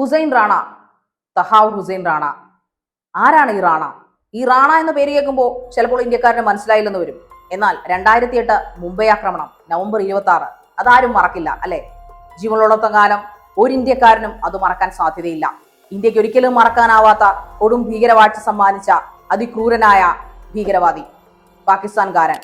ഹുസൈൻ റാണ തഹാവ് ഹുസൈൻ റാണ. ആരാണ് ഈ റാണ? ഈ റാണ എന്ന പേര് കേൾക്കുമ്പോൾ ചിലപ്പോൾ ഇന്ത്യക്കാരന് മനസ്സിലായില്ലെന്ന് വരും. എന്നാൽ രണ്ടായിരത്തി എട്ട് മുംബൈ ആക്രമണം നവംബർ ഇരുപത്തി ആറ് അതാരും മറക്കില്ല അല്ലെ? ജീവനുള്ളിടത്തോളം കാലം ഒരു ഇന്ത്യക്കാരനും അത് മറക്കാൻ സാധ്യതയില്ല. ഇന്ത്യയ്ക്ക് ഒരിക്കലും മറക്കാനാവാത്ത കൊടും ഭീകരവാഴ്ച സമ്മാനിച്ച അതിക്രൂരനായ ഭീകരവാദി പാകിസ്ഥാൻകാരൻ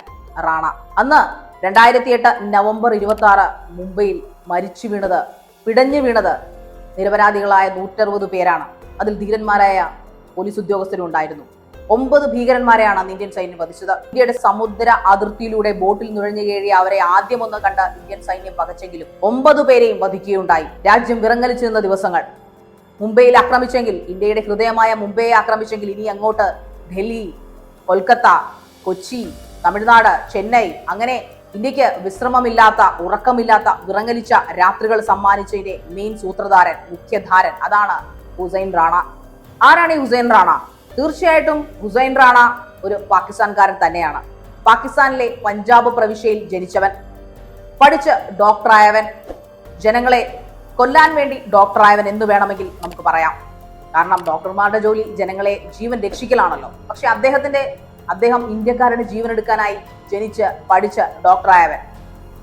റാണ. അന്ന് രണ്ടായിരത്തി എട്ട് നവംബർ ഇരുപത്തി ആറ് മുംബൈയിൽ മരിച്ചു വീണത് പിടഞ്ഞു വീണത് നിരപരാധികളായ നൂറ്ററുപത് പേരാണ് അതിൽ ധീരന്മാരായ പോലീസ് ഉദ്യോഗസ്ഥരും ഉണ്ടായിരുന്നു. ഒമ്പത് ഭീകരന്മാരെയാണ് അന്ന് ഇന്ത്യൻ സൈന്യം വധിച്ചത്. ഇന്ത്യയുടെ സമുദ്ര അതിർത്തിയിലൂടെ ബോട്ടിൽ നുഴഞ്ഞു കയറി അവരെ ആദ്യം ഒന്ന് കണ്ട ഇന്ത്യൻ സൈന്യം പകച്ചെങ്കിലും ഒമ്പത് പേരെയും വധിക്കുകയുണ്ടായി. രാജ്യം വിറങ്ങലിച്ചിരുന്ന ദിവസങ്ങൾ. മുംബൈയിൽ ആക്രമിച്ചെങ്കിൽ ഇന്ത്യയുടെ ഹൃദയമായ മുംബൈയെ ആക്രമിച്ചെങ്കിൽ ഇനി അങ്ങോട്ട് ഡൽഹി കൊൽക്കത്ത കൊച്ചി തമിഴ്നാട് ചെന്നൈ അങ്ങനെ ഇന്ത്യയ്ക്ക് വിശ്രമമില്ലാത്ത ഉറക്കമില്ലാത്ത വിറങ്ങലിച്ച രാത്രികൾ സമ്മാനിച്ചതിന്റെ മെയിൻ സൂത്രധാരൻ മുഖ്യധാരൻ അതാണ് ഹുസൈൻ റാണ. ആരാണ് ഈ ഹുസൈൻ റാണ? തീർച്ചയായിട്ടും ഹുസൈൻ റാണ ഒരു പാകിസ്ഥാൻകാരൻ തന്നെയാണ്. പാകിസ്ഥാനിലെ പഞ്ചാബ് പ്രവിശ്യയിൽ ജനിച്ചവൻ പഠിച്ച് ഡോക്ടറായവൻ ജനങ്ങളെ കൊല്ലാൻ വേണ്ടി ഡോക്ടറായവൻ എന്ന് വേണമെങ്കിൽ നമുക്ക് പറയാം. കാരണം ഡോക്ടർമാരുടെ ജോലി ജനങ്ങളെ ജീവൻ രക്ഷിക്കലാണല്ലോ. പക്ഷെ അദ്ദേഹത്തിന്റെ അദ്ദേഹം ഇന്ത്യക്കാരുടെ ജീവനെടുക്കാനായി ജനിച്ച് പഠിച്ച ഡോക്ടറായവൻ.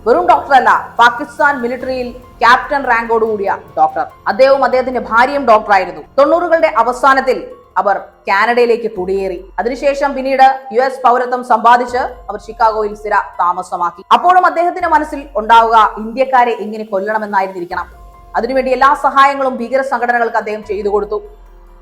വെറും ഡോക്ടറല്ല പാകിസ്ഥാൻ മിലിറ്ററിയിൽ ക്യാപ്റ്റൻ റാങ്കോട് കൂടിയ ഡോക്ടർ. അദ്ദേഹവും അദ്ദേഹത്തിന്റെ ഭാര്യയും ഡോക്ടറായിരുന്നു. തൊണ്ണൂറുകളുടെ അവസാനത്തിൽ അവർ കാനഡയിലേക്ക് കുടിയേറി. അതിനുശേഷം പിന്നീട് യു എസ് പൗരത്വം സമ്പാദിച്ച് അവർ ഷിക്കാഗോയിൽ സ്ഥിര താമസമാക്കി. അപ്പോഴും അദ്ദേഹത്തിന്റെ മനസ്സിൽ ഉണ്ടാവുക ഇന്ത്യക്കാരെ എങ്ങനെ കൊല്ലണമെന്നായിരുന്നിരിക്കണം. അതിനുവേണ്ടി എല്ലാ സഹായങ്ങളും ഭീകര സംഘടനകൾക്ക് അദ്ദേഹം ചെയ്തു കൊടുത്തു.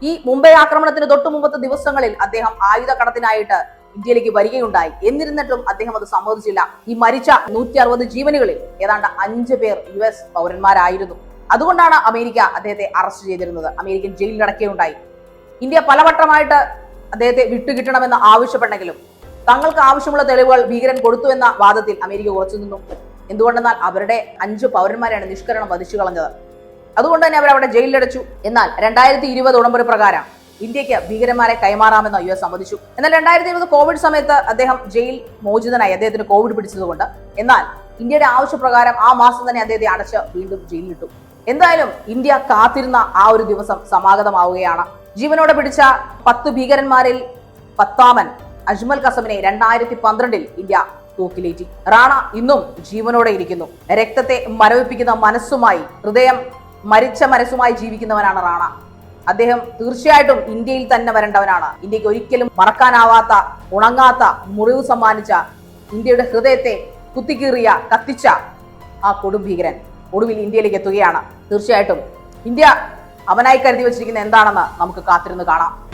ഈ മുംബൈ ആക്രമണത്തിന് തൊട്ടു മുമ്പത്തെ ദിവസങ്ങളിൽ അദ്ദേഹം ആയുധ കടത്തിനായിട്ട് ഇന്ത്യയിലേക്ക് വരികയുണ്ടായി. എന്നിരുന്നിട്ടും അദ്ദേഹം അത് സമ്മതിച്ചില്ല. ഈ മരിച്ച നൂറ്റി അറുപത് ജീവനുകളിൽ ഏതാണ്ട് അഞ്ച് പേർ യു എസ് പൗരന്മാരായിരുന്നു. അതുകൊണ്ടാണ് അമേരിക്ക അദ്ദേഹത്തെ അറസ്റ്റ് ചെയ്തിരുന്നത്. അമേരിക്കൻ ജയിലിലടക്കുകയുണ്ടായി. ഇന്ത്യ പലവട്ടമായിട്ട് അദ്ദേഹത്തെ വിട്ടുകിട്ടണമെന്ന് ആവശ്യപ്പെട്ടെങ്കിലും തങ്ങൾക്ക് ആവശ്യമുള്ള തെളിവുകൾ ഭീകരൻ കൊടുത്തു എന്ന വാദത്തിൽ അമേരിക്ക ഉറച്ചു നിന്നു. എന്തുകൊണ്ടെന്നാൽ അവരുടെ അഞ്ച് പൗരന്മാരെയാണ് നിഷ്കരണം വധിച്ചു കളഞ്ഞത് അതുകൊണ്ട് തന്നെ അവർ അവിടെ ജയിലിലടച്ചു. എന്നാൽ രണ്ടായിരത്തി ഇരുപത് ഉടമ്പടി പ്രകാരം ഇന്ത്യയ്ക്ക് ഭീകരന്മാരെ കൈമാറാമെന്ന് യു എസ് സമ്മതിച്ചു. എന്നാൽ രണ്ടായിരത്തി ഇരുപത് കോവിഡ് സമയത്ത് അദ്ദേഹം ജയിൽ മോചിതനായി അദ്ദേഹത്തിന് കോവിഡ് പിടിച്ചതുകൊണ്ട്. എന്നാൽ ഇന്ത്യയുടെ ആവശ്യപ്രകാരം ആ മാസം തന്നെ അദ്ദേഹത്തെ അടച്ച് വീണ്ടും ജയിലിലിട്ടു. എന്തായാലും ഇന്ത്യ കാത്തിരുന്ന ആ ഒരു ദിവസം സമാഗതമാവുകയാണ്. ജീവനോടെ പിടിച്ച പത്ത് ഭീകരന്മാരിൽ പത്താമൻ അജ്മൽ കസമിനെ രണ്ടായിരത്തി പന്ത്രണ്ടിൽ ഇന്ത്യ തൂക്കിലേറ്റി. റാണ ഇന്നും ജീവനോടെ ഇരിക്കുന്നു. രക്തത്തെ മരവിപ്പിക്കുന്ന മനസ്സുമായി ഹൃദയം മരിച്ച മനസ്സുമായി ജീവിക്കുന്നവനാണ് റാണ. അദ്ദേഹം തീർച്ചയായിട്ടും ഇന്ത്യയിൽ തന്നെ വരേണ്ടവനാണ്. ഇന്ത്യയ്ക്ക് ഒരിക്കലും മറക്കാനാവാത്ത ഉണങ്ങാത്ത മുറിവ് സമ്മാനിച്ച ഇന്ത്യയുടെ ഹൃദയത്തെ കുത്തിക്കീറിയ കത്തിച്ച ആ കൊടും ഭീകരൻ ഒടുവിൽ ഇന്ത്യയിലേക്ക് എത്തുകയാണ്. തീർച്ചയായിട്ടും ഇന്ത്യ അവനായി കരുതി വെച്ചിരിക്കുന്ന എന്താണെന്ന് നമുക്ക് കാത്തിരുന്ന് കാണാം.